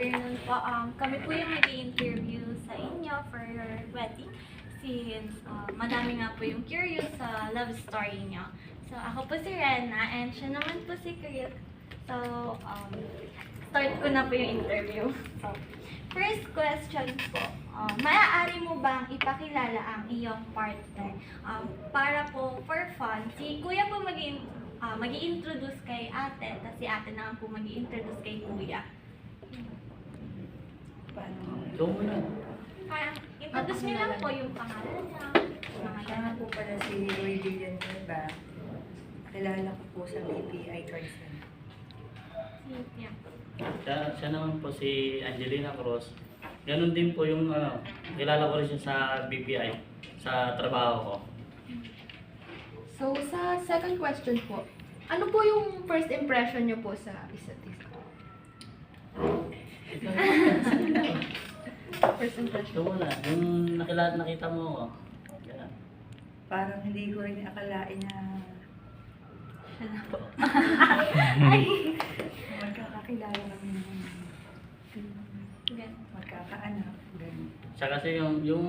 afternoon po. Um, kami po yung nag-interview sa inyo for your wedding since uh, madami nga po yung curious sa love story niyo. So, ako po si Rena and siya naman po si Kriel. So, um, start ko na po yung interview. So, first question po. Um, maaari mo bang ipakilala ang iyong partner? Um, para po, for fun, si Kuya po mag uh, mag introduce kay ate, tapos si ate naman po mag introduce kay kuya. Paano? Ikaw muna. Parang, introduce niyo lang po yung pangalan niya, Siya nga po pala si Roy Villanueva. Kilala ko po sa BPI Card Center. Yeah. Siya, siya naman po si Angelina Cruz. Ganon din po yung ano, kilala ko rin siya sa BPI, sa trabaho ko. So, sa second question po, ano po yung first impression niyo po sa isa't isa? First Ito impression. muna, yung nakila, nakita mo ako. Yan. Parang hindi ko rin akalain na Siya na po. magkakakilala kami ng Ganun. magkakaanak. Ganun. Siya kasi yung, yung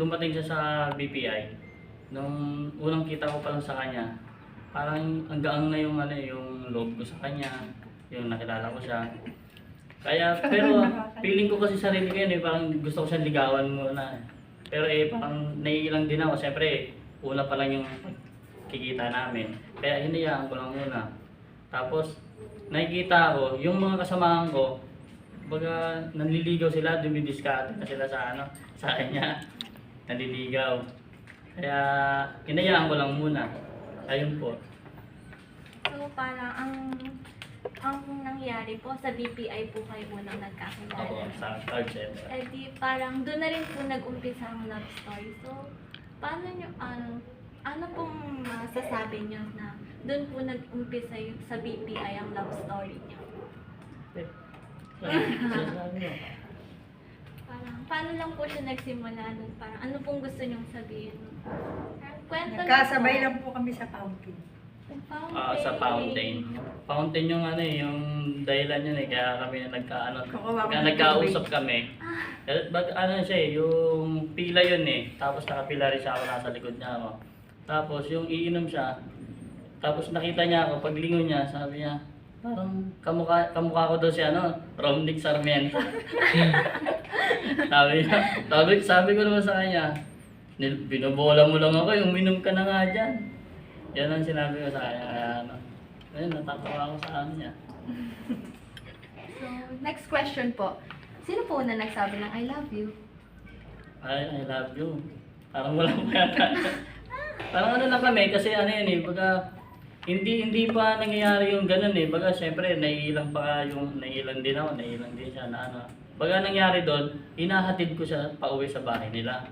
dumating siya sa BPI, nung unang kita ko pa lang sa kanya, parang ang gaang na yung, ano, yung loob ko sa kanya, yung nakilala ko siya. Kaya, pero feeling ko kasi sarili ko yun eh, parang gusto ko siyang ligawan muna. Pero eh, parang naiilang din ako. Siyempre, una pa lang yung kikita namin. Kaya hinayaan ko lang muna. Tapos, nakikita ko, yung mga kasamahan ko, baga nanliligaw sila, dumidiskarte na sila sa ano, sa kanya. Nanliligaw. Kaya, hinayaan ko lang muna. Ayun po. So, parang ang ang nangyari po sa BPI po kayo unang nagkakilala. sa card center. Eh di parang doon na rin po nag-umpisa ang love story. So, paano nyo, ano, ano pong masasabi nyo na doon po nag-umpisa yung sa BPI ang love story nyo? Parang, paano lang po siya nagsimula nun? Parang, ano pong gusto nyong sabihin? Kwento Nagkasabay po. lang po kami sa fountain. Ah, sa fountain. Fountain yung ano eh, yung dahilan yun eh, kaya kami na nagkaano, Kukuha ko kaya ng nagkausap kami. Eh, Bag, ano siya eh, yung pila yun eh, tapos nakapila rin siya ako, nasa likod niya ako. Tapos yung iinom siya, tapos nakita niya ako, paglingon niya, sabi niya, parang kamukha, kamukha ko daw si ano, Romnick Sarmiento. sabi niya, sabi, sabi ko naman sa kanya, "Nil- binobola mo lang ako, yung minom ka na nga dyan. Yan ang sinabi ko sa kanya, kaya ano, ayun, natatawa ako sa ano niya. So, next question po. Sino po na nagsabi ng I love you? I, I love you. Parang wala pa yata. Parang ano lang kami, kasi ano yun eh, baga, hindi hindi pa nangyayari yung ganun eh. Baga, syempre, naiilang pa yung, naiilang din ako, naiilang din siya na ano. Baga, nangyari doon, hinahatid ko siya pauwi sa bahay nila.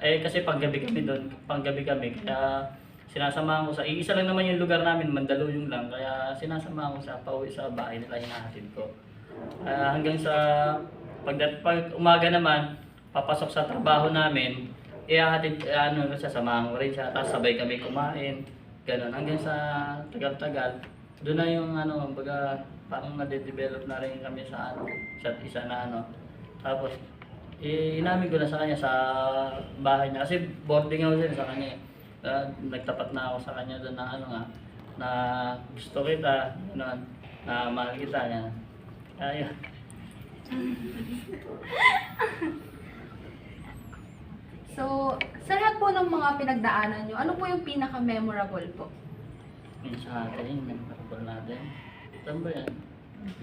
Eh, kasi panggabi kami doon, panggabi kami, kaya sinasamahan ko sa, iisa lang naman yung lugar namin, Mandaluyong lang, kaya sinasamahan ko sa pauwi sa bahay nila, hinahatid ko. Ah, hanggang sa pag, pag umaga naman, papasok sa trabaho namin, ihahatid, ano, sasamahan ko rin siya, tapos sabay kami kumain, ganun. Hanggang sa tagal-tagal, doon na yung ano, baga, parang nade-develop na rin kami sa ano, sa isa na ano. Tapos, eh, inamin ko na sa kanya sa bahay niya, kasi boarding house din sa kanya. Ah, nagtapat na ako sa kanya doon na ano nga, na gusto kita, ganun, na mahal kita, yan. Ayun. So, sa lahat po ng mga pinagdaanan nyo, ano po yung pinaka-memorable po? Yung sa atin, yung memorable natin. Saan ba yan?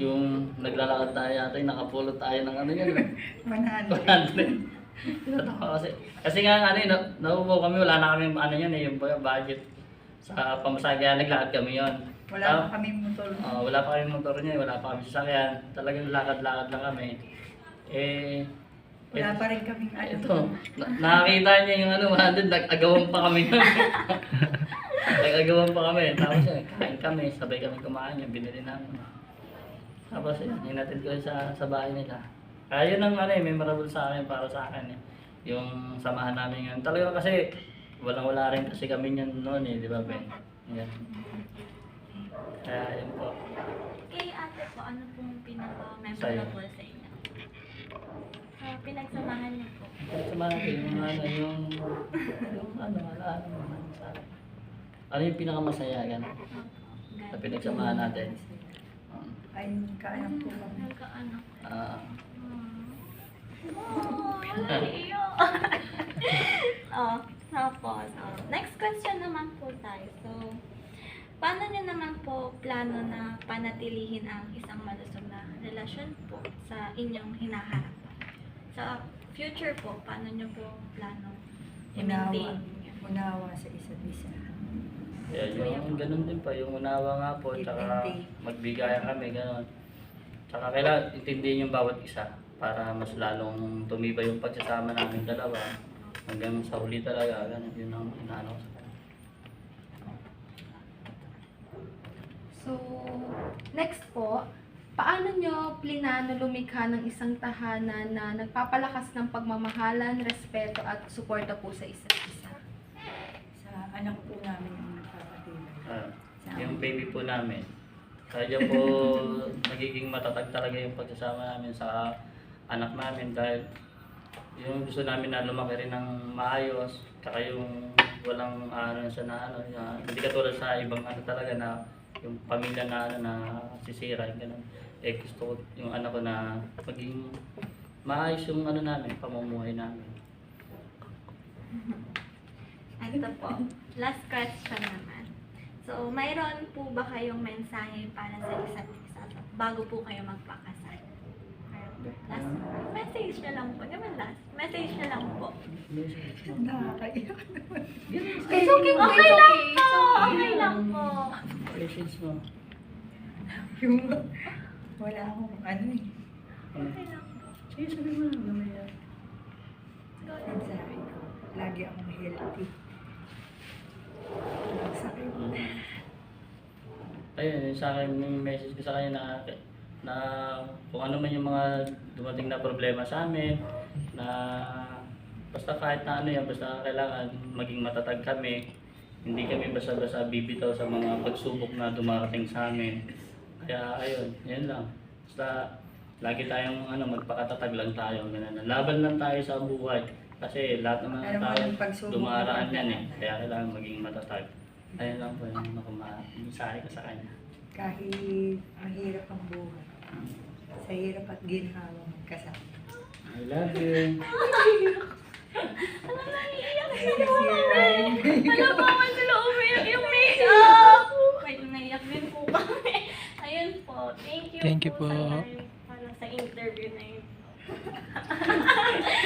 Yung naglalakad tayo yung nakapulot tayo ng ano yan. Manalo. 100. Tinatawa kasi. Kasi nga ano eh, na- naupo kami, wala na kami ano yan eh, yung budget sa pamasahe, kaya naglakad kami yon. Wala pa kami motor. Ah, wala pa kami motor niya, wala pa kami sasakyan. Talagang lakad-lakad lang kami. Eh, Wala pa rin kaming ano. ito, na- nakakita niya yung ano, 100, nag-agawan pa kami nag-agawan pa kami. Tapos yun, kain kami, sabay kami kumain, yung binili namin. Tapos yun, hinatid ko sa, sa bahay nila. Kaya yun ang ano, eh, memorable sa akin, para sa akin. Eh. Yung samahan namin yun. Talaga kasi, walang-wala rin kasi kami yun noon eh, di ba, Ben? Yan. Kaya yun po. Kay ate po, ano pong pinaka-memorable sa inyo? pinagsamahan niyo po. Sa mga yung ano, yung, yung ano, ano, ano, ano, sa, ano yung pinakamasaya, gano'n, na pinagsamahan natin. Ay, kaanak po kami. Nagkaanak. ah, Oh, oh, tapos, oh, next question naman po tayo. So, paano nyo naman po plano na panatilihin ang isang malusog na relasyon po sa inyong hinaharap? Sa future po, paano nyo po plano Unawa. i-maintain? Unawa sa isa't isa. kaya yung ganun din pa, yung unawa nga po, tsaka magbigayan kami, gano'n. Tsaka kailangan intindihin yung bawat isa para mas lalong tumibay yung pagsasama namin dalawa hanggang sa huli talaga, ganun, yun ang inaano ko sa kanya. So, next po, paano nyo plinano lumikha ng isang tahanan na nagpapalakas ng pagmamahalan, respeto at suporta po sa isa't isa? Sa anak po namin yung nagpapatibay. Ah, yung baby po namin. Kaya po nagiging matatag talaga yung pagsasama namin sa anak namin dahil yung gusto namin na lumaki rin ng maayos kaya yung walang ano sa na ano na, hindi katulad sa ibang ano talaga na yung pamilya na ano na sisira yung ganun. Eh gusto ko yung anak ko na maging maayos yung ano namin, pamumuhay namin. Ito po, last question naman. So, mayroon po ba kayong mensahe para sa isa't isa bago po kayo magpakasal? Last message na lang po. Naman last. Message na lang po. Nakakaiyak naman. It's okay po, Okay lang po. Okay lang po. Message mo. Yung wala akong ano eh. Okay lang po. Sige, sabi mo na. mamaya. Mensahe ko. Lagi akong healthy. Sakit. Ayun, yung sa akin, yung message ko sa kanya na, na kung ano man yung mga dumating na problema sa amin, na basta kahit na ano yan, basta kailangan maging matatag kami. Hindi kami basta-basta bibitaw sa mga pagsubok na dumarating sa amin. Kaya ayun, yan lang. Basta lagi tayong ano, magpakatatag lang tayo. Ganun. Laban lang tayo sa buhay. Kasi lahat naman yung pagsubok dumaraan yan eh. Kaya kailangan maging matatag. Ayun lang po yung makumasahe ko sa kanya. Kahit mahirap ang buhay. Sa hirap at ginhawa magkasama. I love you. Ano naiiyak Kasi sila? si Wala pa man sila umiyak yung makeup. Medyo naiyak din po kami. Ayun po. Thank you Thank you po. po. Sa sa interview na yun.